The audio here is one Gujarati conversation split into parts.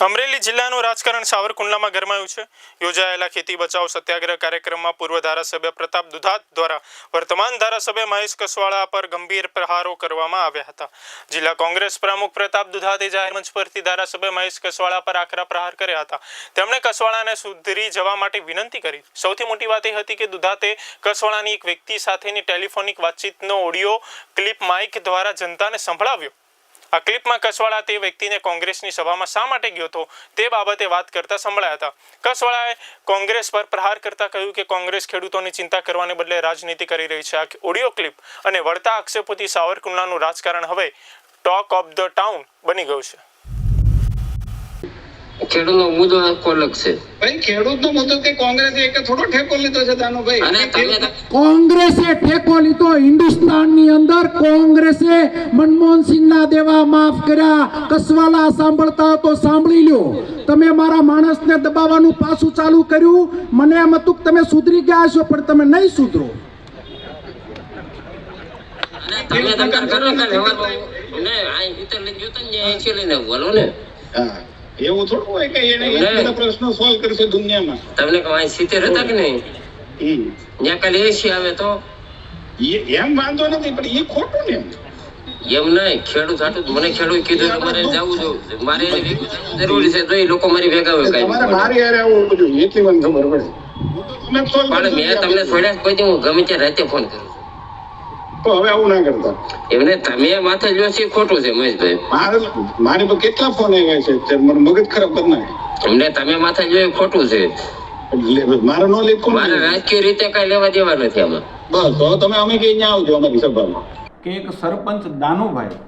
અમરેલી જિલ્લાનું રાજકારણ સાવરકુંડલામાં ગરમાયું છે. યોજાયેલા ખેતી બચાવ સત્યાગ્રહ કાર્યક્રમમાં પૂર્વ ધારાસભ્ય પ્રતાપ દુધાત દ્વારા વર્તમાન ધારાસભ્ય મહેશ કસવાળા પર ગંભીર પ્રહારો કરવામાં આવ્યા હતા. જિલ્લા કોંગ્રેસ પ્રમુખ પ્રતાપ દુધાતે જાહેર મંચ પરથી ધારાસભ્ય મહેશ કસવાળા પર આકરા પ્રહાર કર્યા હતા. તેમણે કસવાળાને સુધરી જવા માટે વિનંતી કરી. સૌથી મોટી વાત એ હતી કે દુધાતે કસવાળાની એક વ્યક્તિ સાથેની ટેલિફોનિક વાતચીતનો ઓડિયો ક્લિપ માઇક દ્વારા જનતાને સંભળાવ્યો. આ ક્લિપમાં કસવાળા તે વ્યક્તિને કોંગ્રેસની સભામાં શા માટે ગયો હતો તે બાબતે વાત કરતા સંભળાયા હતા. કસવાળાએ કોંગ્રેસ પર પ્રહાર કરતા કહ્યું કે કોંગ્રેસ ખેડૂતોની ચિંતા કરવાને બદલે રાજનીતિ કરી રહી છે. આ ઓડિયો ક્લિપ અને વળતા આક્ષેપોથી સાવરકુંડલાનું રાજકારણ હવે ટોક ઓફ ધ ટાઉન બની ગયું છે. ખેડૂતનો મુદ્દો આખો અલગ છે. ભાઈ ખેડૂતનો મુદ્દો કે કોંગ્રેસે એક થોડો ઠેકો લીધો છે દાનુભાઈ? અને તમે કોંગ્રેસે ઠેકો લીધો હિન્દુસ્તાનની અંદર કોંગ્રેસે મનમોહન સિંહના દેવા માફ કર્યા. કસવાલા સાંભળતા તો સાંભળી લ્યો. તમે મારા માણસને દબાવવાનું પાછું ચાલુ કર્યું. મને એમ હતું કે તમે સુધરી ગયા છો પણ તમે નહીં સુધરો. અને તમે તમ કરો ને ને આ ઇતર લઈ ગયો તો ને બોલો ને. હા. એવું થોડું હોય કે એને. બધા પ્રશ્નો સોલ્વ કરશે દુનિયામાં. તમને અહીં સિત્તેર હતા કે નહીં? જ્યાં કાલે એસી આવે તો? એમ વાંધો નથી પણ એ ખોટું ને એમ. એમ નહીં ખેડૂત હાટું મને ખેડૂત કીધું મારે જવું જો. મારે જરૂરી છે તો એ લોકો મારી ભેગા હોય કઈ. મારી હારે આવવું એટલી મને ખબર પડે. મેં તમને છોડ્યા કોઈ હું ગમે ત્યાં રાતે ફોન કરું. તો હવે આવું ના કરતા. એમને તમે માથે લ્યો છે ખોટું છે મહેશભાઈ. મારે મારી પર કેટલા ફોન આવ્યા છે તે મને મગજ ખરાબ કરી નાખે. એમને તમે માથે લ્યો ખોટું છે. મારે નો લીધું મારે રાજકીય રીતે કઈ લેવા દેવા નથી આમાં. બસ તો તમે અમે કે અહીંયા આવજો અમારી સભામાં. કે એક સરપંચ દાનુભાઈ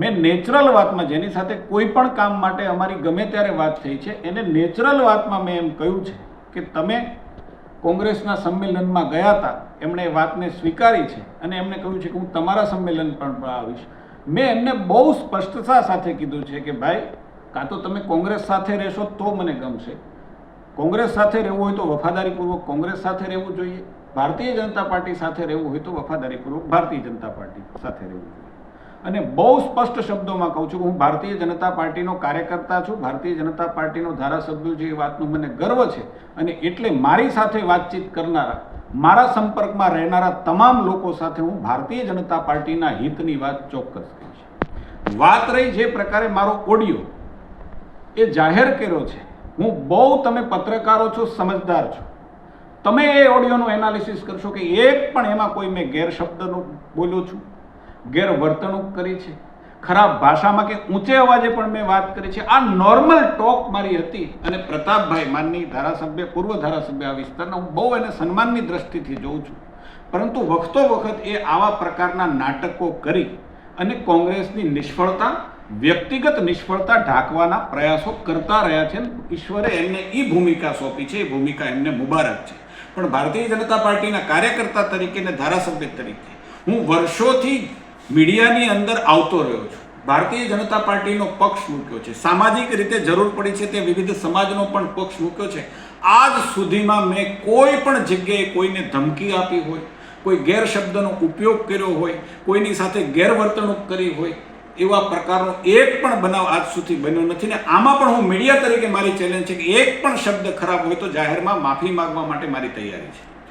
મેં નેચરલ વાતમાં જેની સાથે કોઈ પણ કામ માટે અમારી ગમે ત્યારે વાત થઈ છે એને નેચરલ વાતમાં મેં એમ કહ્યું છે કે તમે કોંગ્રેસના સંમેલનમાં ગયા હતા, એમણે એ વાતને સ્વીકારી છે અને એમણે કહ્યું છે કે હું તમારા સંમેલન પણ આવીશ. મેં એમને બહુ સ્પષ્ટતા સાથે કીધું છે કે ભાઈ, કાં તો તમે કોંગ્રેસ સાથે રહેશો તો મને ગમશે. કોંગ્રેસ સાથે રહેવું હોય તો વફાદારીપૂર્વક કોંગ્રેસ સાથે રહેવું જોઈએ. ભારતીય જનતા પાર્ટી સાથે રહેવું હોય તો વફાદારીપૂર્વક ભારતીય જનતા પાર્ટી સાથે રહેવું જોઈએ. અને બહુ સ્પષ્ટ શબ્દોમાં કહું છું કે હું ભારતીય જનતા પાર્ટીનો કાર્યકર્તા છું, ભારતીય જનતા પાર્ટીનો ધારાસભ્ય છે, એ વાતનો મને ગર્વ છે. અને એટલે મારી સાથે વાતચીત કરનારા, મારા સંપર્કમાં રહેનારા તમામ લોકો સાથે હું ભારતીય જનતા પાર્ટીના હિતની વાત ચોક્કસ કહીશ. વાત રહી જે પ્રકારે મારો ઓડિયો એ જાહેર કર્યો છે. હું બહુ તમે પત્રકારો છો, સમજદાર છો. તમે એ ઓડિયોનું એનાલિસિસ કરશો કે એક પણ એમાં કોઈ મેં ગેરશબ્દનો બોલ્યો છું. ગેરવર્તણૂક કરી છે. ખરાબ ભાષામાં કે ઊંચે અવાજે પણ મેં વાત કરી છે. આ નોર્મલ ટોક મારી હતી અને પ્રતાપભાઈ માનની ધારાસભ્ય, પૂર્વ ધારાસભ્ય આ વિસ્તારના હું બહુ એને સન્માનની દ્રષ્ટિથી જોઉં છું. પરંતુ વખતો વખત એ આવા પ્રકારના નાટકો કરી અને કોંગ્રેસની નિષ્ફળતા, વ્યક્તિગત નિષ્ફળતા ઢાંકવાના પ્રયાસો કરતા રહ્યા છે ઈશ્વરે એમને એ ભૂમિકા સોંપી છે. એ ભૂમિકા એમને મુબારક છે. પણ ભારતીય જનતા પાર્ટીના કાર્યકર્તા તરીકે અને ધારાસભ્ય તરીકે હું વર્ષોથી મીડિયાની અંદર આવતો રહ્યો છું. ભારતીય જનતા પાર્ટીનો પક્ષ મૂક્યો છે. સામાજિક રીતે જરૂર પડી છે તે વિવિધ સમાજનો પણ પક્ષ મૂક્યો છે. આજ સુધીમાં મેં કોઈ પણ જગ્યાએ કોઈને ધમકી આપી હોય, કોઈ ગેરશબ્દનો ઉપયોગ કર્યો હોય, કોઈની સાથે ગેરવર્તણૂક કરી હોય, એવા પ્રકારનો એક પણ બનાવ આજ સુધી બન્યો નથી ને આમાં પણ હું મીડિયા તરીકે મારી ચેલેન્જ છે કે એક પણ શબ્દ ખરાબ હોય તો જાહેરમાં માફી માગવા માટે મારી તૈયારી છે.